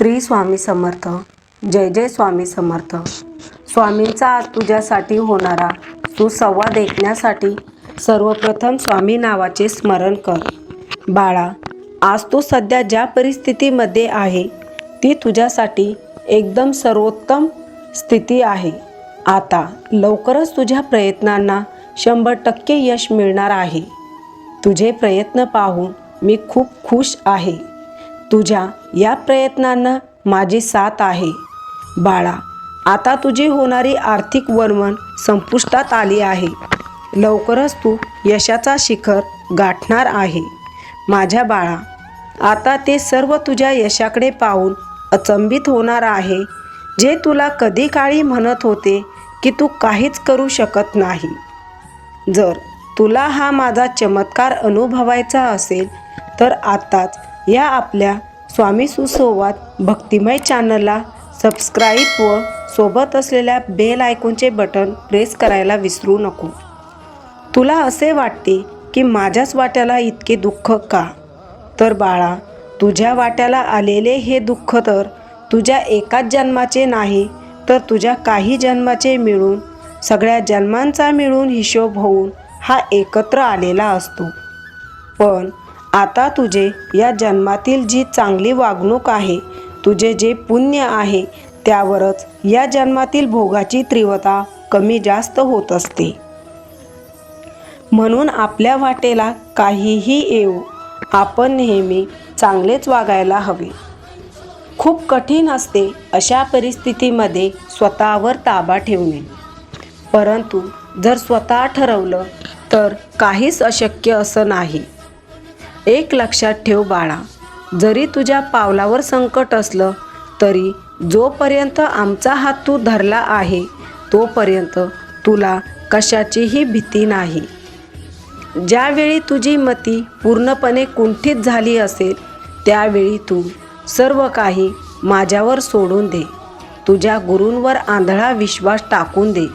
श्री स्वामी समर्थ. जय जय स्वामी समर्थ. स्वामींचा आज तुझ्यासाठी होणारा सुसंवाद ऐकण्यासाठी सर्वप्रथम स्वामी नावाचे स्मरण कर. बाळा आज तू सध्या ज्या परिस्थितीमध्ये आहे ती तुझ्यासाठी एकदम सर्वोत्तम स्थिती आहे. आता लवकरच तुझ्या प्रयत्नांना शंभर टक्के यश मिळणार आहे. तुझे प्रयत्न पाहून मी खूप खुश आहे. तुझ्या या प्रयत्नांना माझी साथ आहे. बाळा आता तुझी होणारी आर्थिक वणवण संपुष्टात आली आहे. लवकरच तू यशाचा शिखर गाठणार आहे. माझ्या बाळा आता ते सर्व तुझ्या यशाकडे पाहून अचंबित होणार आहे. जे तुला कधी काळी म्हणत होते की तू काहीच करू शकत नाही. जर तुला हा माझा चमत्कार अनुभवायचा असेल तर आत्ताच या आपल्या स्वामी सुसंवाद भक्तिमय चॅनलला सबस्क्राईब व सोबत असलेल्या बेल आयकॉनचे बटन प्रेस करायला विसरू नको. तुला असे वाटते की माझ्याच वाट्याला इतके दुःख का? तर बाळा तुझ्या वाट्याला आलेले हे दुःख तर तुझ्या एकाच जन्माचे नाही तर तुझ्या काही जन्माचे मिळून सगळ्या जन्मांचा मिळून हिशोब होऊन हा एकत्र आलेला असतो. पण आता तुझे या जन्मातील जी चांगली वागणूक आहे तुझे जे पुण्य आहे त्यावरच या जन्मातील भोगाची तीव्रता कमी जास्त होत असते. म्हणून आपल्या वाटेला काहीही येऊ आपण नेहमी चांगलेच वागायला हवे. खूप कठीण असते अशा परिस्थितीमध्ये स्वतःवर ताबा ठेवणे. परंतु जर स्वतः ठरवलं तर काहीच अशक्य असं नाही. एक लक्षात ठेव बाळा. जरी तुझ्या पावलावर संकट असलं तरी जोपर्यंत आमचा हात तू धरला आहे तोपर्यंत तुला कशाचीही भीती नाही. ज्यावेळी तुझी मती पूर्णपणे कुंठित झाली असेल त्यावेळी तू सर्व काही माझ्यावर सोडून दे. तुझ्या गुरूंवर आंधळा विश्वास टाकून दे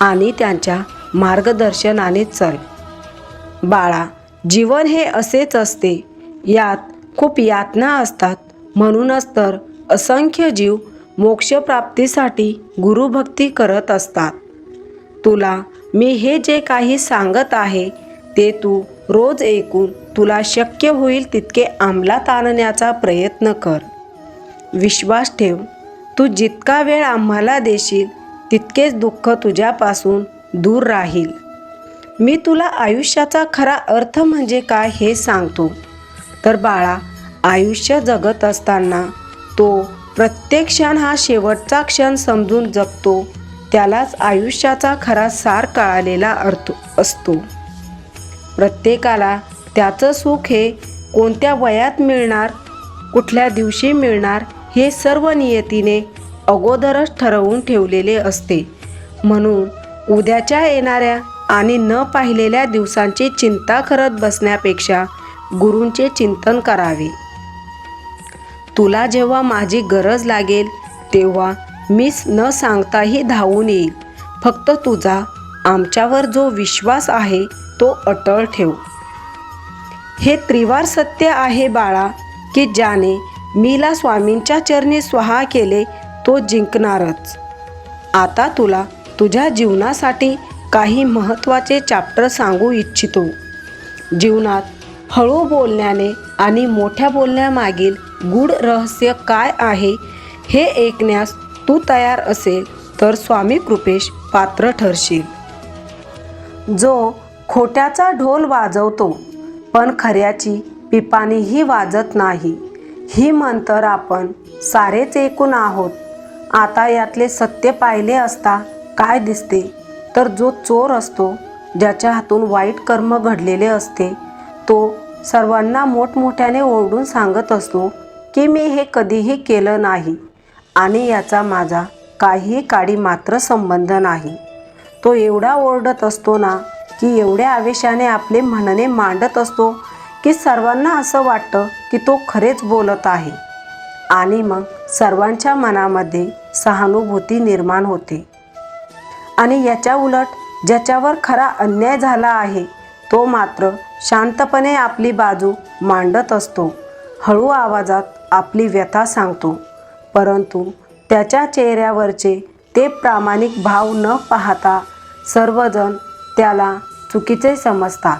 आणि त्यांच्या मार्गदर्शनाने चल. बाळा जीवन हे असेच असते. यात खूप यातना असतात. म्हणूनच तर असंख्य जीव मोक्षप्राप्तीसाठी गुरुभक्ती करत असतात. तुला मी हे जे काही सांगत आहे ते तू रोज ऐकून तुला शक्य होईल तितके अंमलात आणण्याचा प्रयत्न कर. विश्वास ठेव तू जितका वेळ आम्हाला देशील तितकेच दुःख तुझ्यापासून दूर राहील. मी तुला आयुष्याचा खरा अर्थ म्हणजे काय हे सांगतो. तर बाळा आयुष्य जगत असताना तो प्रत्येक क्षण हा शेवटचा क्षण समजून जगतो. त्यालाच आयुष्याचा खरा सार कळालेला अर्थ असतो. प्रत्येकाला त्याचं सुख हे कोणत्या वयात मिळणार कुठल्या दिवशी मिळणार हे सर्व नियतीने अगोदरच ठरवून ठेवलेले असते. म्हणून उद्याच्या येणाऱ्या आणि न पाहिलेल्या दिवसांची चिंता करत बसण्यापेक्षा गुरूंचे चिंतन करावे. तुला जेव्हा माझी गरज लागेल तेव्हा मीच न सांगताही धावून येईल. फक्त तुझा आमच्यावर जो विश्वास आहे तो अटळ ठेव. हे त्रिवार सत्य आहे बाळा की ज्याने मीला स्वामींच्या चरणी स्वहा केले तो जिंकणारच. आता तुला तुझ्या जीवनासाठी काही महत्त्वाचे चॅप्टर सांगू इच्छितो. जीवनात हळू बोलण्याने आणि मोठ्या बोलण्यामागील गूढ रहस्य काय आहे हे ऐकण्यास तू तयार असेल तर स्वामी कृपेश पात्र ठरशील. जो खोट्याचा ढोल वाजवतो पण खऱ्याची पिपाणीही वाजत नाही ही मंतर आपण सारेच ऐकून आहोत. आता यातले सत्य पाहिले असता काय दिसते? तर जो चोर असतो ज्याच्या हातून वाईट कर्म घडलेले असते तो सर्वांना मोठमोठ्याने ओरडून सांगत असतो की मी हे कधीही केलं नाही आणि याचा माझा काहीही काळी मात्र संबंध नाही. तो एवढा ओरडत असतो ना की एवढ्या आवेशाने आपले म्हणणे मांडत असतो की सर्वांना असं वाटतं की तो खरेच बोलत आहे. आणि मग सर्वांच्या मनामध्ये सहानुभूती निर्माण होते. आणि याच्या उलट ज्याच्यावर खरा अन्याय झाला आहे तो मात्र शांतपणे आपली बाजू मांडत असतो. हळू आवाजात आपली व्यथा सांगतो. परंतु त्याच्या चेहऱ्यावरचे ते प्रामाणिक भाव न पाहता सर्वजण त्याला चुकीचे समजतात.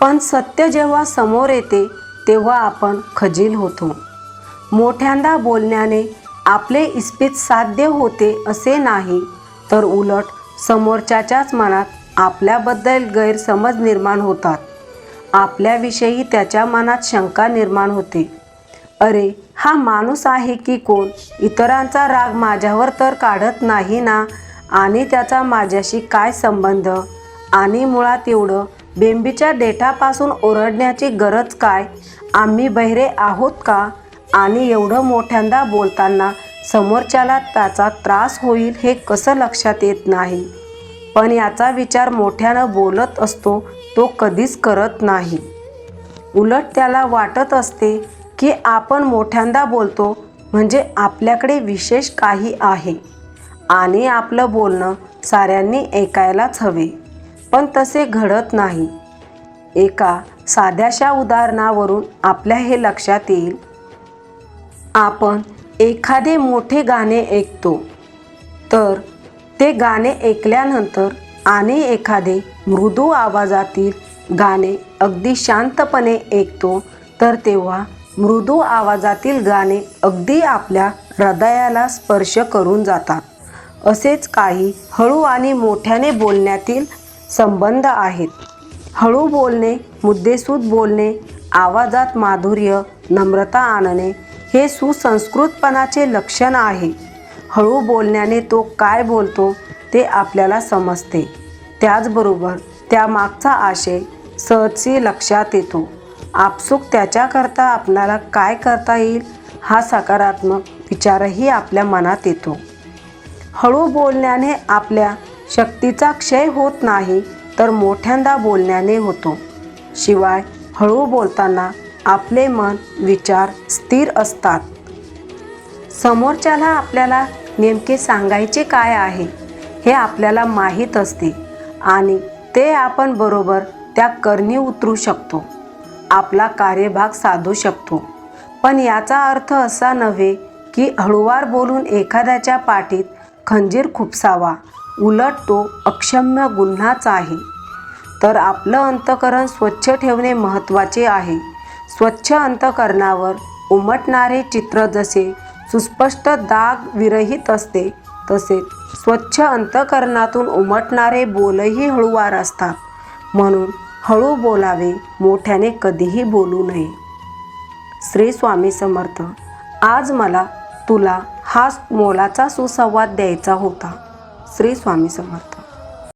पण सत्य जेव्हा समोर येते तेव्हा आपण खजील होतो. मोठ्यांदा बोलण्याने आपले इस्पित साध्य होते असे नाही तर उलट समोरच्याच्याच मनात आपल्याबद्दल गैरसमज निर्माण होतात. आपल्याविषयी त्याच्या मनात शंका निर्माण होते. अरे हा माणूस आहे की कोण? इतरांचा राग माझ्यावर तर काढत नाही ना? आणि त्याचा माझ्याशी काय संबंध? आणि मुळात एवढं बेंबीच्या डेटापासून ओरडण्याची गरज काय? आम्ही बहिरे आहोत का? आणि एवढं मोठ्यांदा बोलताना समोरच्याला त्याचा त्रास होईल हे कसं लक्षात येत नाही. पण याचा विचार मोठ्यानं बोलत असतो तो कधीच करत नाही. उलट त्याला वाटत असते की आपण मोठ्यांदा बोलतो म्हणजे आपल्याकडे विशेष काही आहे. आणि आपलं बोलणं साऱ्यांनी ऐकायलाच हवे. पण तसे घडत नाही. एका साध्याशा उदाहरणावरून आपल्या हे लक्षात येईल. आपण एखादे मोठे गाणे ऐकतो. तर ते गाणे ऐकल्यानंतर आणि एखादे मृदू आवाजातील गाणे अगदी शांतपणे ऐकतो तर तेव्हा मृदू आवाजातील गाणे अगदी आपल्या हृदयाला स्पर्श करून जातात. असेच काही हळू आणि मोठ्याने बोलण्यातील संबंध आहेत. हळू बोलणे मुद्देसूद बोलणे आवाजात माधुर्य नम्रता आणणे हे सुसंस्कृतपणाचे लक्षण आहे. हळू बोलण्याने तो काय बोलतो ते आपल्याला समजते. त्याचबरोबर त्यामागचा आशय सहजशी लक्षात येतो. आपसूक त्याच्याकरता आपल्याला काय करता येईल हा सकारात्मक विचारही आपल्या मनात येतो. हळू बोलण्याने आपल्या शक्तीचा क्षय होत नाही तर मोठ्यांदा बोलण्याने होतो. शिवाय हळू बोलताना आपले मन विचार स्थिर असतात. समोरच्याला आपल्याला नेमके सांगायचे काय आहे हे आपल्याला माहीत असते आणि ते आपण बरोबर त्या करणी उतरू शकतो. आपला कार्यभाग साधू शकतो. पण याचा अर्थ असा नव्हे की हळुवार बोलून एखाद्याच्या पाठीत खंजीर खुपसावा उलट तो अक्षम्य गुन्हाच आहे. तर आपलं अंतकरण स्वच्छ ठेवणे महत्त्वाचे आहे. स्वच्छ अंतकरणावर उमटणारे चित्र जसे सुस्पष्ट दाग विरहित असते तसेच स्वच्छ अंतकरणातून उमटणारे बोलही हळूवार असतात. म्हणून हळू बोलावे मोठ्याने कधीही बोलू नये. श्री स्वामी समर्थ आज मला तुला हा मोलाचा सुसंवाद द्यायचा होता. श्री स्वामी समर्थ.